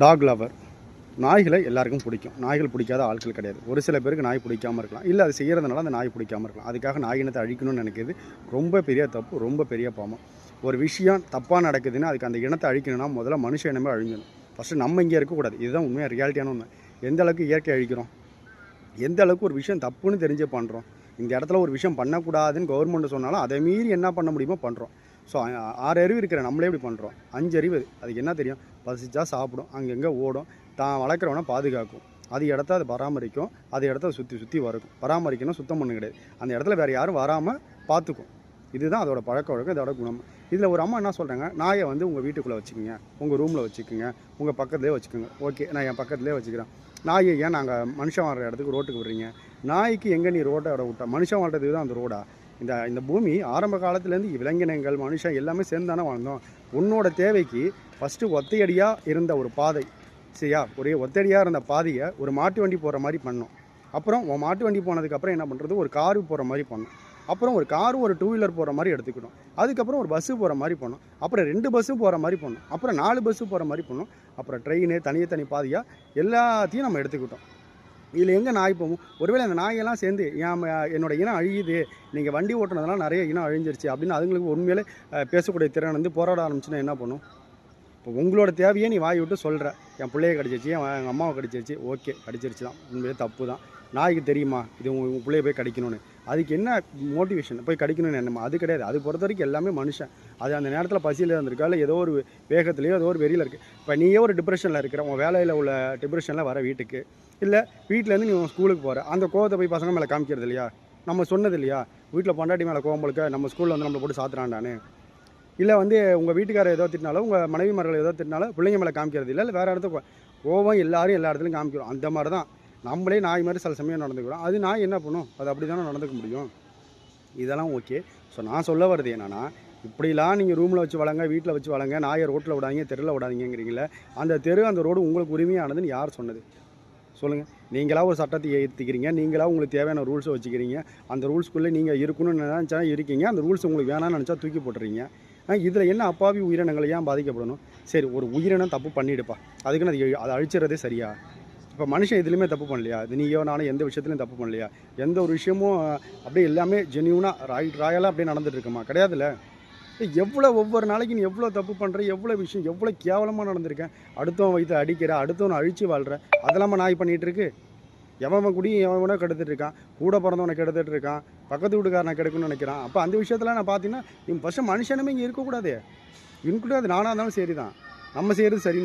Talk lower நாய்களை எல்லாருக்கும் பிடிக்கும். நாய்கள் பிடிக்காத ஆட்கள் கிடையாது. ஒரு சில பேருக்கு நாய் பிடிக்காம இருக்கலாம். இல்லை அது செய்கிறதுனால அந்த நாய் பிடிக்காம இருக்கலாம். அதுக்காக நாய் இனத்தை அழிக்கணும்னு நினைக்கிறது ரொம்ப பெரிய தப்பு ரொம்ப பெரிய பாவம். ஒரு விஷயம் தப்பாக நடக்குதுன்னா அதுக்கு அந்த இனத்தை அழிக்கணும்னா முதல்ல மனுஷ இனமே அழிஞ்சணும் ஃபஸ்ட்டு நம்ம இங்கே இருக்கக்கூடாது. இதுதான் உண்மையாக ரியாலிட்டியான உண்மை. எந்த அளவுக்கு இயற்கை அழிக்கிறோம்? எந்த அளவுக்கு ஒரு விஷயம் தப்புன்னு தெரிஞ்சு பண்ணுறோம் இந்த இடத்துல ஒரு விஷயம் பண்ணக்கூடாதுன்னு கவர்மெண்ட் சொன்னாலும் அதை மீறி என்ன பண்ண முடியுமோ பண்ணுறோம் ஸோ ஆறு அறிவு இருக்கிற நம்மளே இப்படி பண்ணுறோம் அஞ்சு அறிவு அதுக்கு என்ன தெரியும்? பசிச்சா சாப்பிடும் அங்கங்கே ஓடும். தான் வளர்க்குறவனை பாதுகாக்கும். அது இடத்த அது பராமரிக்கும். அது இடத்த சுற்றி சுற்றி வரும் பராமரிக்கணும் சுத்தம் பண்ண கிடையாது. அந்த இடத்துல வேறு யாரும் வராமல் பார்த்துக்கும் இதுதான் அதோட பழக்க வழக்கம் இதோட குணம். இதில் ஒரு அம்மா என்ன சொல்கிறாங்க நாயை வந்து உங்கள் வீட்டுக்குள்ளே வச்சுக்கோங்க. உங்கள் ரூமில் வச்சுக்கோங்க. உங்கள் பக்கத்துலேயே வச்சுக்கோங்க. ஓகே நான் என் பக்கத்துலேயே வச்சுக்கிறேன். நாயை ஏன் நாங்கள் மனுஷன் வாழ்கிற இடத்துக்கு ரோட்டுக்கு விடுறீங்க? நாய்க்கு எங்கே நீ ரோட்டை விட விட்டா? மனுஷன் வாழ்றதுக்கு தான் அந்த ரோடா இந்த இந்த பூமி ஆரம்ப காலத்துலேருந்து விலங்கினங்கள் மனுஷன் எல்லாமே சேர்ந்து தானே வாழ்ந்தோம். உன்னோட தேவைக்கு ஃபஸ்ட்டு ஒத்தையடியாக இருந்த ஒரு பாதை சரியா? ஒரே ஒத்தடியாக இருந்த பாதையை ஒரு மாட்டு வண்டி போகிற மாதிரி பண்ணோம். அப்புறம் உன் மாட்டு வண்டி போனதுக்கப்புறம் என்ன பண்ணுறது ஒரு காரு போகிற மாதிரி பண்ணோம். அப்புறம் ஒரு காரும் ஒரு டூ வீலர் போகிற மாதிரி எடுத்துக்கிட்டோம். அதுக்கப்புறம் ஒரு பஸ்ஸு போகிற மாதிரி பண்ணோம். அப்புறம் ரெண்டு பஸ்ஸு போகிற மாதிரி பண்ணோம். அப்புறம் நாலு பஸ்ஸு போகிற மாதிரி பண்ணோம். அப்புறம் ட்ரெயின் தனியே தனி பாதையாக எல்லாத்தையும் நம்ம எடுத்துக்கிட்டோம். இதில் எங்கே நாய் போகும்? ஒருவேளை அந்த நாயெல்லாம் சேர்ந்து என் என்னோட இனம் அழியுது. நீங்கள் வண்டி ஓட்டுனதுனால நிறைய இனம் அழிஞ்சிருச்சு. அப்படின்னு அதுங்களுக்கு உண்மையிலே பேசக்கூடிய திறன் வந்து போராட ஆரம்பிச்சுன்னா என்ன பண்ணும்? இப்போ உங்களோட தேவையை நீ வாய் விட்டு சொல்கிற என் பிள்ளைய கடிச்சிருச்சு என் எங்கள் அம்மாவை கடிச்சிருச்சு. ஓகே கடிச்சிருச்சு தான் உண்மையிலே தப்பு தான் நாய்க்கு தெரியுமா? இது உங்கள் உங்கள் பிள்ளைய போய் கடிக்கணும்னு. அதுக்கு என்ன மோட்டிவேஷன் போய் கடிக்கணும்னு என்னமா அது கிடையாது. அது பொறுத்த வரைக்கும் எல்லாமே மனுஷன். அது அந்த நேரத்தில் பசியில் இருந்திருக்கா? இல்லை ஏதோ ஒரு வேகத்துலேயோ ஏதோ ஒரு வெறியில் இருக்குது இப்போ நீயே ஒரு டிப்ரெஷனில் இருக்கிற உன் வேலையில் உள்ள டிப்ரெஷனில் வர வீட்டுக்கு இல்லை வீட்டிலேருந்து நீ உன் ஸ்கூலுக்கு போகிற அந்த கோவத்தை போய் பசங்க மேலே காமிக்கிறது இல்லையா? நம்ம சொன்னது இல்லையா? வீட்டில் பொண்டாட்டி மேலே கோவம் முழுக்க நம்ம ஸ்கூலில் வந்து நம்மளை போட்டு சாத்துறான்டானு இல்லை வந்து உங்கள் வீட்டுக்காரர் ஏதோ திட்டினாலும் உங்கள் மனைவி மரங்கள் ஏதோ திட்டினாலும் பிள்ளைங்க மேலே காமிக்கிறது இல்லை இல்லை வேறு இடத்துக்கு கோவம் எல்லாரும் எல்லா இடத்துலையும் காமிக்கிறோம். அந்த மாதிரி தான் நம்மளே நாய் மாதிரி சில சமயம் நடந்துக்கிறோம் அது நாய் என்ன பண்ணும்? அது அப்படி தானே நடந்துக்க முடியும்? இதெல்லாம் ஓகே. ஸோ நான் சொல்ல வர்றது என்னென்னா இப்படிலாம் நீங்கள் ரூமில் வச்சு வளங்க வீட்டில் வச்சு வளங்க நாயை ரோட்டில் விடாதீங்க தெருவில் விடாதீங்கிறீங்கள அந்த தெரு அந்த ரோடு உங்களுக்கு உரிமையானதுன்னு யார் சொன்னது? சொல்லுங்கள் நீங்களாக ஒரு சட்டத்தை ஏற்றுக்கிறீங்க நீங்களாக உங்களுக்கு தேவையான ரூல்ஸை வச்சுக்கிறீங்க அந்த ரூல்ஸ்குள்ளே நீங்கள் இருக்கணும்னு நினச்சா இருக்கீங்க அந்த ரூல்ஸ் உங்களுக்கு வேணாம்னு நினச்சா தூக்கி போட்டுறீங்க. இதில் என்ன அப்பாவி உயிரினங்களை ஏன் பாதிக்கப்படணும்? சரி ஒரு உயிரினம் தப்பு பண்ணிடுப்பா. அதுக்குன்னு அது அதை அழிச்சிடறதே சரியா? இப்போ மனுஷன் இதுலேயுமே தப்பு பண்ணலையா? இது நீயோ நானும் எந்த விஷயத்துலையும் தப்பு பண்ணலையா? எந்த ஒரு விஷயமும் அப்படியே எல்லாமே ஜென்யூனாக ராய் ராயலாக அப்படியே நடந்துட்டு இருக்குமா கிடையாதுல்ல எவ்வளோ ஒவ்வொரு நாளைக்கு நீ எவ்வளோ தப்பு பண்ணுற எவ்வளோ விஷயம் எவ்வளோ கேவலமாக நடந்திருக்கேன் அடுத்தவன் வயிற்று அடிக்கிற அடுத்தவனை அழித்து வாழ்கிற அதெல்லாம நாய் பண்ணிகிட்டு இருக்கு எவன் குடியும் எவனோ கெடுத்துட்டு இருக்கான் கூட பிறந்தவனை கெடுத்துட்டு இருக்கான் பக்கத்து வீட்டுக்காரனை கெடுக்கணும்னு நினைக்கிறான். அப்போ அந்த விஷயத்தில் நான் பார்த்தீங்கன்னா நீ ஃபஸ்ட்டு மனுஷனுமே இங்கே இருக்கக்கூடாது. இருக்கக்கூடாது நானாக இருந்தாலும் சரி தான் நம்ம செய்கிறது சரின்னு நினைக்கிறேன்.